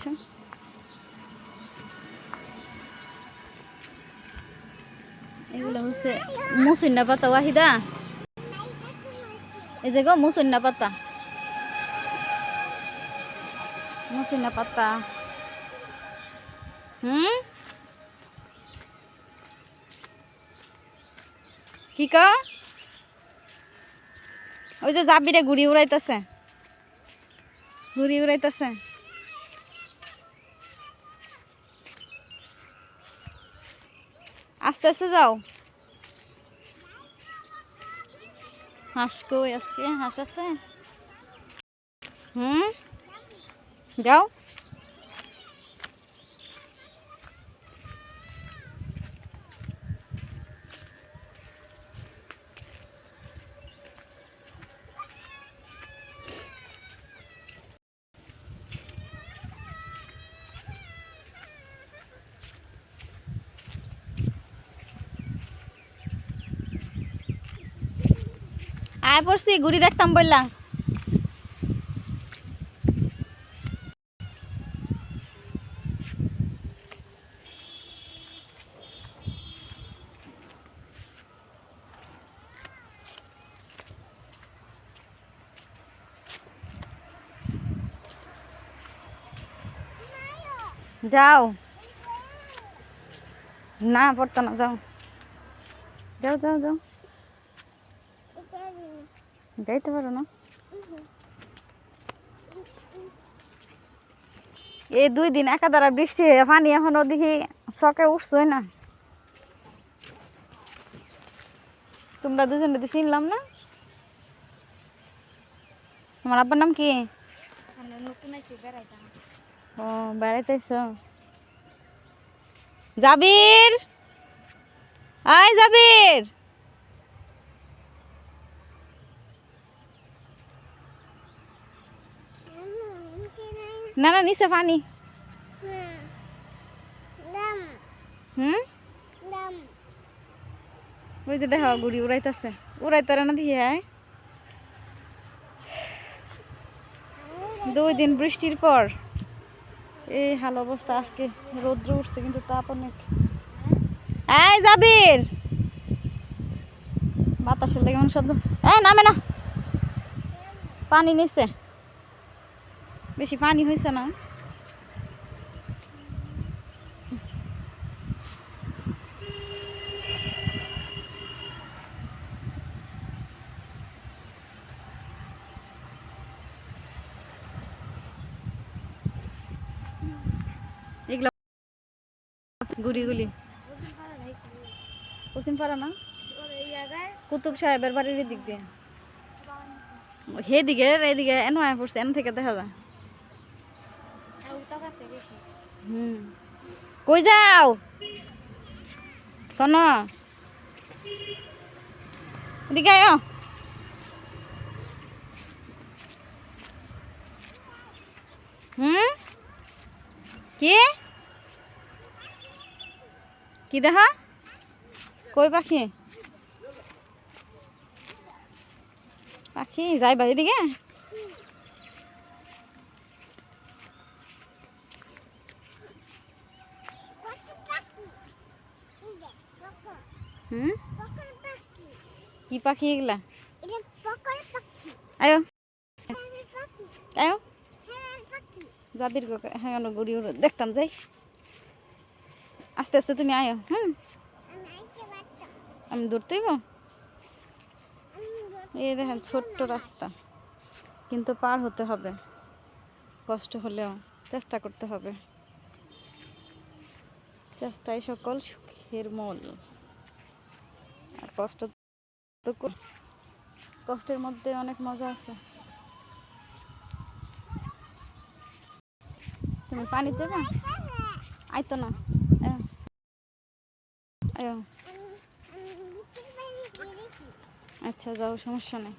আসো এগুলো হচ্ছে মুসুন্না পাতা, ওয়াহিদা। এই যে গো মুসুন্না পাতা। মুসুন্না পাতা। হুম? কি ক? ওই যে জাবিরে ঘুড়ি উড়াইতেছে। ঘুড়ি উড়াইতেছে। আস্তে আস্তে যাও হাঁস কই আজকে হাঁস আছে হুম যাও আয় পড়ছি ঘুড়ি দেখতাম বললাম। যাও। না পড়তো না যাও। যাও যাও যাও। যাইতে পারো না এই দুই দিন একা দ্বারা বৃষ্টি হয়ে পানি এখনও দেখি শখে উঠছই না। তোমরা দুজন যদি চিনলাম না? তোমার আব্বার নাম কি? ও বেড়াইতেছ? জাবির? আয় জাবির! না না, নিচে পানি। হুম? ওই দেখো, গুড়ি উড়াইতেছে। উড়াইতারে না দিয়ে দুই দিন বৃষ্টির পর এই হাল অবস্থা আজকে। রৌদ্র উঠছে, কিন্তু তাপ অনেক। এই জাবির! বাতাসের লেগে শব্দ। এই, নামে না। পানি নিচে। বেশি পানি হয়েছে না। এগুলো গুড়িগুলি না? কুতুব সাহেবের বাড়ির দিক দিয়ে। হে দিকে এদিকে এন আয় পড়ছে এন থেকে দেখা যায়। হুম। কই যাও? শোনো। এদিকে হুম? কি? কি দেখা কই পাখি? পাখি যাই বাড়ি দিকে হুম? কি পাখি এগুলা? আয়ো। আয়ো। যাবির গো হ্যাঁ গুড়ি উড়ে দেখতাম যাই। আস্তে আস্তে তুমি আয়ো হুম? আমি দৌড়তেইব এই দেখেন ছোট্ট রাস্তা। কিন্তু পার হতে হবে। কষ্ট হলেও চেষ্টা করতে হবে। চেষ্টাই সকল সুখের মূল। কষ্ট তো কষ্টের মধ্যে অনেক মজা আছে। তুমি পানি দেবে? আইতো না। আচ্ছা যাও সমস্যা নেই।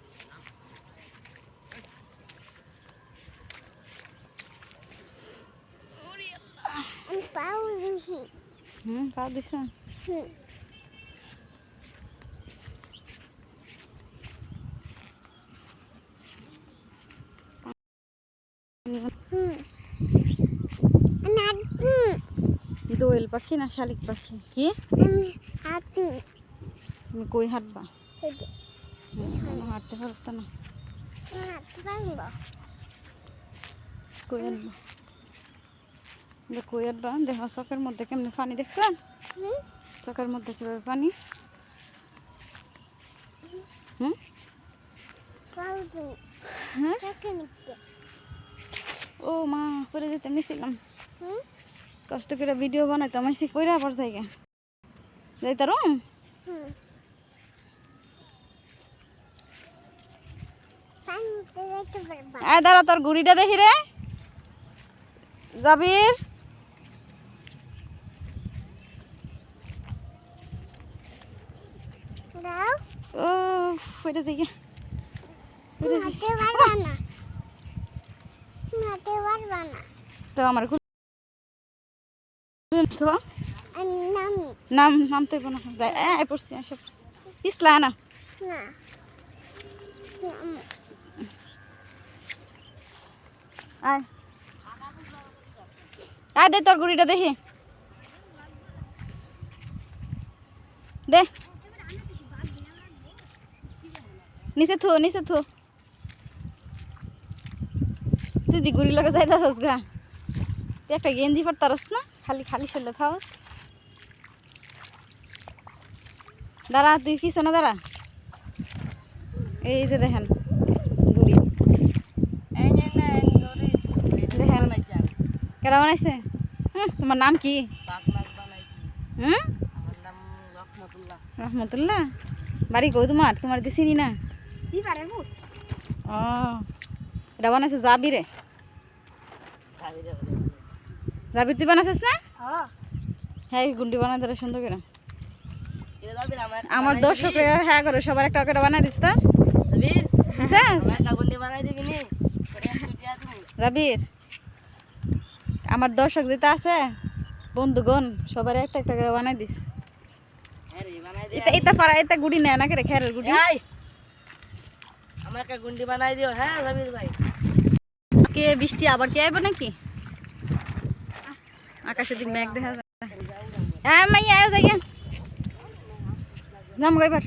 হুম পা দিছেন দোয়েল পাখি না শালিক পাখি? কি? হাতি। তুমি কই হাঁটবা? হাঁটতে পারতো না। হাঁটতে পারব। কই হাঁটবা? দেখ কই হাঁটবা? দেখো চকের মধ্যে কেমনে পানি দেখছেন চকের মধ্যে কীভাবে পানি? হুম? পারব হ্যাঁ? ও মা পরে যেতে মিছিলাম হুম? কষ্ট করে ভিডিও বানাইতাম আইসি পরে আবার জায়গা যাইতারো হুম। পানিতে যেতে পারব আয় দাঁড়া তোর ঘুড়িটা দেখি রে। জাবির। ও তো আমার তো নাম। নাম তো না যাই আয় পড়ছি আসে পড়ছি। ইসলা না। না নাম আয়। আয় দে তোর ঘুড়িটা দেখি। দে। নিচে থো নিচে থো। তুই ঘুড়ি লাগে যাইতাছস গা। তুই একটা গেঞ্জি পরতারস না? খালি খালি শরীরে থাকস দাঁড়া, তুই পিছনে দাঁড়া। এই যে দেখেন ঘুড়ি দেখেন, কেডা বানাইছে? তোমার নাম কি? হুম? রহমতুল্লাহ। বাড়ি কই তোমার? তোমার চিনি না। ও এটা বানাইছে? জাবিরে জাবির তুই বানাইছিস না? হ্যাঁ। হ্যাঁ গুন্ডি বানাই ধরে সুন্দর করে। আমার দর্শক হ্যাঁ করে সবার একটা করে বানাই দিস তো। জাবির আমার দর্শক যেটা আছে বন্ধুগণ সবার একটা একটা করে বানাই দিস এটা এটা পারা এটা গুড়ি নেয় না করে খেরের গুড়ি। আমার একটা গুন্ডি বানাই দিও। হ্যাঁ জাবির ভাই। কে বৃষ্টি আবার কে আইব নাকি? আকাশের দিক মেঘ দেখা যায়। হ্যাঁ মাই আয় যাই যাম এবার।